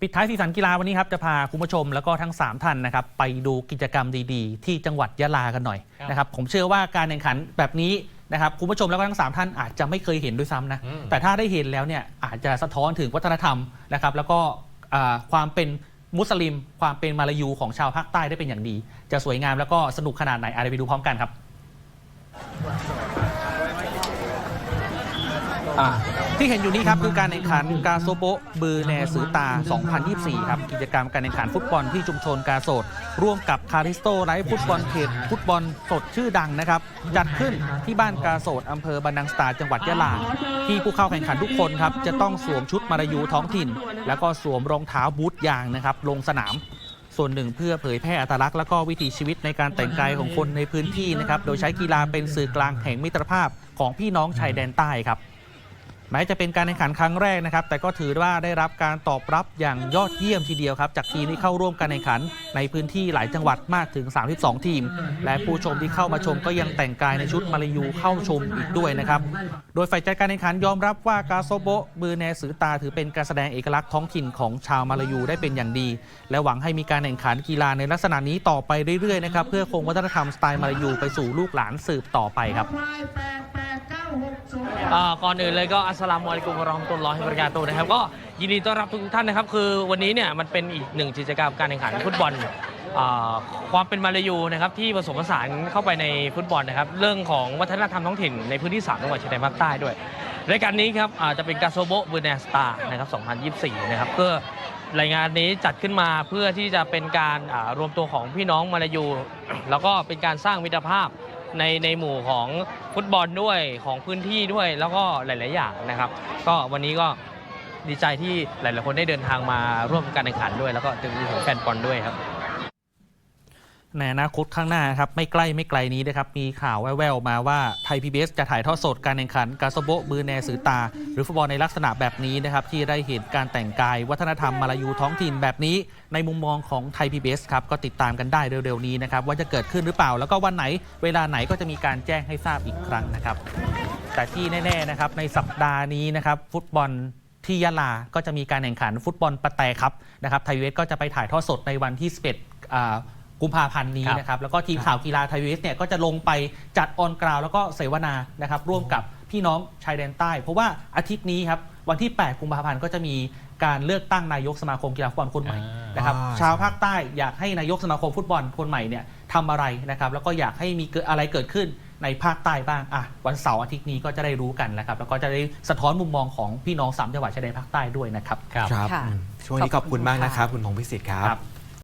ปิดท้ายสีสันกีฬาวันนี้ครับจะพาคุณผู้ชมแล้วก็ทั้ง 3 ท่านนะครับไปดูกิจกรรมดีๆ ที่จังหวัดยะลากันหน่อยครับนะครับผมเชื่อว่าการแข่งขันแบบนี้นะครับคุณผู้ชมแล้วก็ทั้ง 3 ท่านอาจจะไม่เคยเห็นด้วยซ้ำนะอืมแต่ถ้าได้เห็นแล้วเนี่ยอาจจะสะท้อนถึงวัฒนธรรมนะครับแล้วก็อ่าความเป็นมุสลิม ความเป็นมาลายูของชาวภาคใต้ได้เป็นอย่างดี จะสวยงามแล้วก็สนุกขนาดไหนอาจจะไปดูพร้อมกันครับ อ่า ที่เห็นอยู่นี้ครับคือการแข่งขันกาโซโปะบือแนสือตา 2024 ครับกิจกรรมการแข่งขันฟุตบอลที่ชุมชนกาโสดร่วมกับคาริสโตไลฟ์ฟุตบอลเพจฟุตบอลสดชื่อดังนะครับ จัดขึ้นที่บ้านกาโสดอำเภอบันนังสตาจังหวัดยะลา ที่ผู้เข้าแข่งขันทุกคนครับจะต้องสวมชุดมาลายูท้องถิ่น แล้วก็สวมรองเท้าบูทยางนะครับลงสนามส่วนหนึ่งเพื่อเผยแพร่อัตลักษณ์และก็วิถีชีวิตในการแต่งกายของคนในพื้นที่นะครับ โดยใช้กีฬาเป็นสื่อกลางแห่งมิตรภาพของพี่น้องชายแดนใต้ครับ แม้จะเป็นการแข่งขันครั้งแรกนะครับ แต่ก็ถือว่าได้รับการตอบรับอย่างยอดเยี่ยมทีเดียวครับ จากทีมที่เข้าร่วมการแข่งขัน ในพื้นที่หลายจังหวัดมากถึง 32 ทีม และผู้ชมที่เข้ามาชมก็ยังแต่งกายในชุดมาลายูเข้าชมอีกด้วยนะครับ โดยฝ่ายจัดการแข่งขันยอมรับว่ากาโซโบะบือแนสือตาถือเป็นการแสดงเอกลักษณ์ท้องถิ่นของชาวมาลายูได้เป็นอย่างดี และหวังให้มีการแข่งขันกีฬาในลักษณะนี้ต่อไปเรื่อยๆนะครับเพื่อคงวัฒนธรรมสไตล์มาลายูไปสู่ลูกหลานสืบต่อไปครับ อ่าก่อนอื่นเลยก็อัสสลามุอะลัยกุมวะเราะห์มะตุลลอฮิวะบะเราะกาตุฮ์นะครับก็ยินดีต้อนรับทุกท่านนะครับ คือวันนี้เนี่ยมันเป็นอีกหนึ่งกิจกรรมการแข่งขันฟุตบอลอ่าความเป็นมาลายูนะครับที่ผสมผสานเข้าไปในฟุตบอลนะครับเรื่องของวัฒนธรรมท้องถิ่นในพื้นที่3จังหวัดชายแดนภาคใต้ด้วยรายการนี้ครับอ่าจะเป็นกาโซโบเบอร์เนสตานะครับ2024 นะครับเพื่อรายงานนี้จัดขึ้นมาเพื่อที่จะเป็นการอ่ารวมตัวของพี่น้องมาลายู แล้วก็เป็นการสร้างมิตรภาพ ในในหมู่ของฟุตบอลด้วยของพื้นที่ด้วยแล้วก็หลาย ๆ อย่างนะครับ ก็วันนี้ก็ดีใจที่หลาย ๆ คนได้เดินทางมาร่วมการแข่งขันด้วย แล้วก็ถึงถึงแฟนบอลด้วยครับ ในอนาคตข้างหน้าครับไม่ใกล้ไม่ไกลนี้นะครับมีข่าวแว่วๆมาว่าไทยพีบีจะถ่ายทอดสดการแข่งขันกาซโบะบือแนสือตา หรือฟุตบอลในลักษณะแบบนี้นะครับที่ได้เห็นการแต่งกาย วัฒนธรรมมาลายูท้องถิ่นแบบนี้ ในมุมมองของไทยพีบีครับก็ติดตามกันได้เร็วๆนี้นะครับว่าจะเกิดขึ้นหรือเปล่า แล้วก็วันไหนเวลาไหนก็จะมีการแจ้งให้ทราบอีกครั้งนะครับแต่ที่แน่ๆนะครับในสัปดาห์นี้นะครับฟุตบอลที่ยะลา ก็จะมีการแข่งขันฟุตบอลปะแตครับนะครับไทยเวสก็จะไปถ่ายทอดสดในวันที่ 11 กุมภาพันธ์นี้ครับนะครับแล้วก็ทีมข่าวกีฬาไทยเวสเนี่ยก็จะลงไปจัดออนกราวแล้วก็เสวนานะครับร่วมกับพี่น้องชายแดนใต้ เพราะว่าอาทิตย์นี้ครับวันที่ 8 กุมภาพันธ์ก็จะมีการเลือกตั้งนายกสมาคมกีฬาฟุตบอลคนใหม่อ่าน นะครับอ่า ชาวภาคใต้อยากให้นายกสมาคมฟุตบอลคนใหม่เนี่ยทำอะไรนะครับแล้วก็อยากให้มีเกิดอะไรเกิดขึ้นในภาคใต้บ้างอะวันเสาร์อาทิตย์นี้ก็จะได้รู้กันนะครับแล้วก็จะได้สะท้อนมุมมองของพี่น้องสามจังหวัดชายแดนภาคใต้ด้วยนะครับ ครับครับค่ะอืมช่วงนี้ขอบคุณมากนะครับ คุณพงษ์พิสิทธิ์ครัครับบ